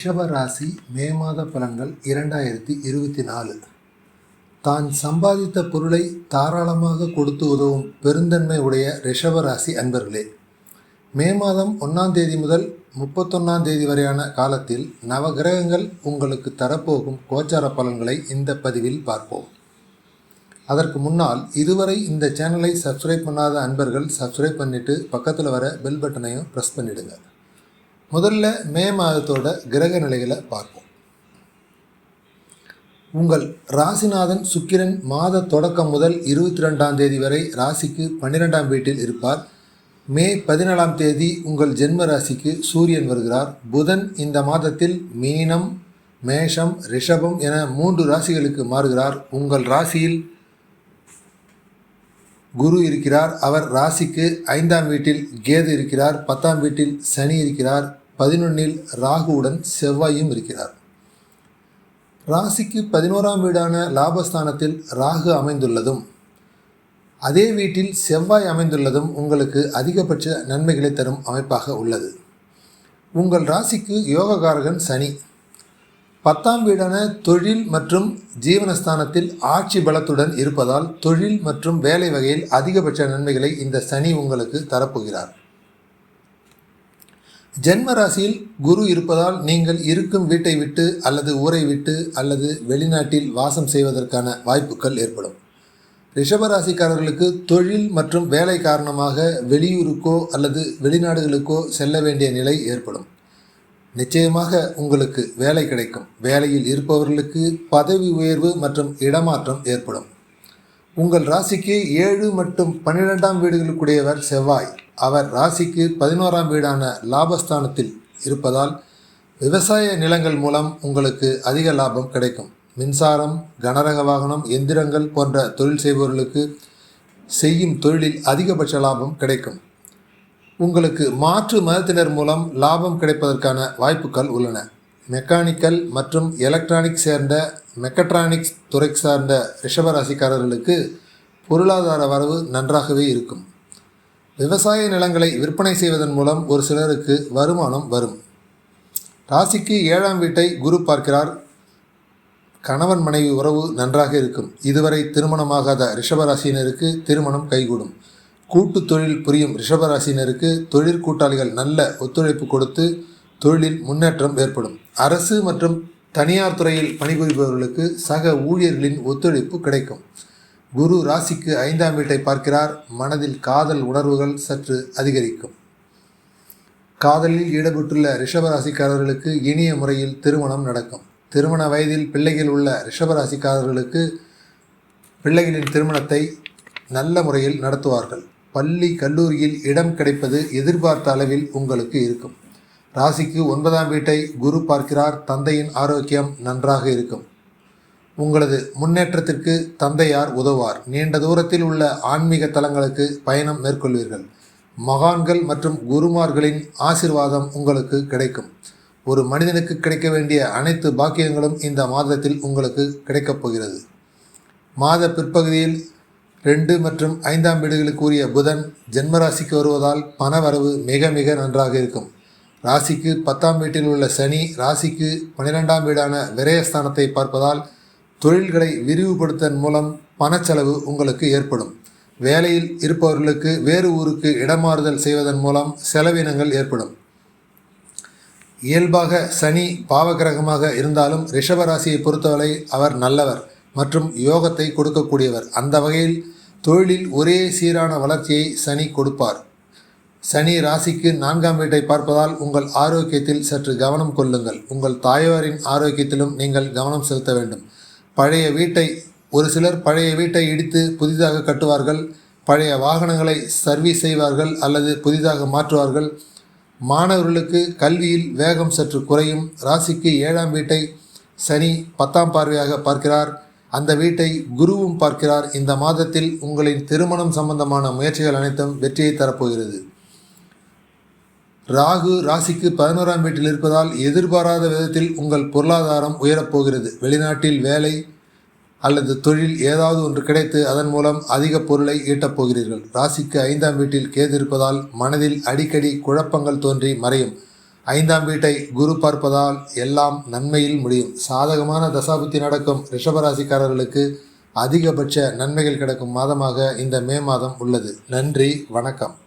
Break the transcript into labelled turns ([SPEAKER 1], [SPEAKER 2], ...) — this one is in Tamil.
[SPEAKER 1] ரிஷபராசி மே மாத பலன்கள் இரண்டாயிரத்தி இருபத்தி நாலு. தான் சம்பாதித்த பொருளை தாராளமாக கொடுத்து உதவும் பெருந்தன்மை உடைய ரிஷபராசி அன்பர்களே. மே மாதம் ஒன்றாம் தேதி முதல் முப்பத்தொன்னாம் தேதி வரையான காலத்தில் நவகிரகங்கள் உங்களுக்கு தரப்போகும் கோச்சார பலன்களை இந்த பதிவில் பார்ப்போம். அதற்கு முன்னால் இதுவரை இந்த சேனலை சப்ஸ்கிரைப் பண்ணாத அன்பர்கள் சப்ஸ்கிரைப் பண்ணிவிட்டு பக்கத்தில் வர பெல் பட்டனையும் ப்ரெஸ் பண்ணிவிடுங்க முதல்ல மே மாதத்தோட கிரக நிலைகளை பார்ப்போம். உங்கள் ராசிநாதன் சுக்கிரன் மாத தொடக்கம் முதல் இருபத்தி ரெண்டாம் தேதி வரை ராசிக்கு பன்னிரெண்டாம் வீட்டில் இருப்பார். மே பதினேழாம் தேதி உங்கள் ஜென்ம ராசிக்கு சூரியன் வருகிறார். புதன் இந்த மாதத்தில் மீனம் மேஷம் ரிஷபம் என மூன்று ராசிகளுக்கு மாறுகிறார். உங்கள் ராசியில் குரு இருக்கிறார். அவர் ராசிக்கு ஐந்தாம் வீட்டில் கேது இருக்கிறார். பத்தாம் வீட்டில் சனி இருக்கிறார். பதினொன்னில் ராகுவுடன் செவ்வாயும் இருக்கிறார். ராசிக்கு பதினோராம் வீடான லாபஸ்தானத்தில் ராகு அமைந்துள்ளதும் அதே வீட்டில் செவ்வாய் அமைந்துள்ளதும் உங்களுக்கு அதிகபட்ச நன்மைகளை தரும் அமைப்பாக உள்ளது. உங்கள் ராசிக்கு யோககாரகன் சனி. பத்தாம் வீடான தொழில் மற்றும் ஜீவனஸ்தானத்தில் ஆட்சி பலத்துடன் இருப்பதால் தொழில் மற்றும் வேலை வகையில் அதிகபட்ச நன்மைகளை இந்த சனி உங்களுக்கு தரப்போகிறார். ஜென்ம ராசியில் குரு இருப்பதால் நீங்கள் இருக்கும் வீட்டை விட்டு அல்லது ஊரை விட்டு அல்லது வெளிநாட்டில் வாசம் செய்வதற்கான வாய்ப்புகள் ஏற்படும். ரிஷபராசிக்காரர்களுக்கு தொழில் மற்றும் வேலை காரணமாக வெளியூருக்கோ அல்லது வெளிநாடுகளுக்கோ செல்ல வேண்டிய நிலை ஏற்படும். நிச்சயமாக உங்களுக்கு வேலை கிடைக்கும். வேலையில் இருப்பவர்களுக்கு பதவி உயர்வு மற்றும் இடமாற்றம் ஏற்படும். உங்கள் ராசிக்கு ஏழு மற்றும் பன்னிரெண்டாம் வீடுகளுக்குடையவர் செவ்வாய். அவர் ராசிக்கு பதினோராம் வீடான லாபஸ்தானத்தில் இருப்பதால் விவசாய நிலங்கள் மூலம் உங்களுக்கு அதிக லாபம் கிடைக்கும். மின்சாரம் கனரக வாகனம் எந்திரங்கள் போன்ற தொழில் செய்பவர்களுக்கு செய்யும் தொழிலில் அதிகபட்ச லாபம் கிடைக்கும். உங்களுக்கு மாற்று மதத்தினர் மூலம் லாபம் கிடைப்பதற்கான வாய்ப்புகள் உள்ளன. மெக்கானிக்கல் மற்றும் எலக்ட்ரானிக் சேர்ந்த மெக்கட்ரானிக்ஸ் துறை சார்ந்த ரிஷபராசிக்காரர்களுக்கு பொருளாதார வரவு நன்றாகவே இருக்கும். விவசாய நிலங்களை விற்பனை செய்வதன் மூலம் ஒரு சிலருக்கு வருமானம் வரும். ராசிக்கு ஏழாம் வீட்டை குரு பார்க்கிறார். கணவன் மனைவி உறவு நன்றாக இருக்கும். இதுவரை திருமணமாகாத ரிஷபராசியினருக்கு திருமணம் கைகூடும். கூட்டு தொழில் புரியும் ரிஷபராசினருக்கு தொழில் கூட்டாளிகள் நல்ல ஒத்துழைப்பு கொடுத்து தொழிலில் முன்னேற்றம் ஏற்படும். அரசு மற்றும் தனியார் துறையில் பணிபுரிபவர்களுக்கு சக ஊழியர்களின் ஒத்துழைப்பு கிடைக்கும். குரு ராசிக்கு ஐந்தாம் வீட்டை பார்க்கிறார். மனதில் காதல் உணர்வுகள் சற்று அதிகரிக்கும். காதலில் ஈடுபட்டுள்ள ரிஷபராசிக்காரர்களுக்கு இனிய முறையில் திருமணம் நடக்கும். திருமண வயதில் பிள்ளைகள் உள்ள ரிஷபராசிக்காரர்களுக்கு பிள்ளைகளின் திருமணத்தை நல்ல முறையில் நடத்துவார்கள். பள்ளி கல்லூரியில் இடம் கிடைப்பது எதிர்பார்த்த அளவில் உங்களுக்கு இருக்கும். ராசிக்கு ஒன்பதாம் வீட்டை குரு பார்க்கிறார். தந்தையின் ஆரோக்கியம் நன்றாக இருக்கும். உங்களது முன்னேற்றத்திற்கு தந்தையார் உதவார் நீண்ட தூரத்தில் உள்ள ஆன்மீக தலங்களுக்கு பயணம் மேற்கொள்வீர்கள். மகான்கள் மற்றும் குருமார்களின் ஆசிர்வாதம் உங்களுக்கு கிடைக்கும். ஒரு மனிதனுக்கு கிடைக்க வேண்டிய அனைத்து பாக்கியங்களும் இந்த மாதத்தில் உங்களுக்கு கிடைக்கப் போகிறது. மாத பிற்பகுதியில் ரெண்டு மற்றும் ஐந்தாம் வீடுகளுக்குரிய புதன் ஜென்மராசிக்கு வருவதால் பணவரவு மிக மிக நன்றாக இருக்கும். ராசிக்கு பத்தாம் வீட்டில் உள்ள சனி ராசிக்கு பன்னிரெண்டாம் வீடான விரயஸ்தானத்தை பார்ப்பதால் தொழில்களை விரிவுபடுத்தன் மூலம் பணச்செலவு உங்களுக்கு ஏற்படும். வேலையில் இருப்பவர்களுக்கு வேறு ஊருக்கு இடமாறுதல் செய்வதன் மூலம் செலவினங்கள் ஏற்படும். இயல்பாக சனி பாவகிரகமாக இருந்தாலும் ரிஷபராசியை பொறுத்தவரை அவர் நல்லவர் மற்றும் யோகத்தை கொடுக்கக்கூடியவர். அந்த வகையில் தொழிலில் ஒரே சீரான வளர்ச்சியை சனி கொடுப்பார். சனி ராசிக்கு நான்காம் வீட்டை பார்ப்பதால் உங்கள் ஆரோக்கியத்தில் சற்று கவனம் கொள்ளுங்கள். உங்கள் தாயாரின் ஆரோக்கியத்திலும் நீங்கள் கவனம் செலுத்த வேண்டும். பழைய வீட்டை ஒரு சிலர் பழைய வீட்டை இடித்து புதிதாக கட்டுவார்கள் பழைய வாகனங்களை சர்வீஸ் செய்வார்கள் அல்லது புதிதாக மாற்றுவார்கள். மாணவர்களுக்கு கல்வியில் வேகம் சற்று குறையும். ராசிக்கு ஏழாம் வீட்டை சனி பத்தாம் பார்வையாக பார்க்கிறார். அந்த வீட்டை குருவும் பார்க்கிறார். இந்த மாதத்தில் உங்களின் திருமணம் சம்பந்தமான முயற்சிகள் அனைத்தும் வெற்றியை தரப்போகிறது. ராகு ராசிக்கு பதினோராம் வீட்டில் இருப்பதால் எதிர்பாராத விதத்தில் உங்கள் பொருளாதாரம் உயரப்போகிறது. வெளிநாட்டில் வேலை அல்லது தொழில் ஏதாவது ஒன்று கிடைத்து அதன் மூலம் அதிக பொருளை ஈட்டப் போகிறீர்கள். ராசிக்கு ஐந்தாம் வீட்டில் கேது இருப்பதால் மனதில் அடிக்கடி குழப்பங்கள் தோன்றி மறையும். ஐந்தாம் வீட்டை குரு பார்ப்பதால் எல்லாம் நன்மையில் முடியும். சாதகமான தசாபுத்தி நடக்கும் ரிஷபராசிக்காரர்களுக்கு அதிகபட்ச நன்மைகள் கிடைக்கும் மாதமாக இந்த மே மாதம் உள்ளது. நன்றி வணக்கம்.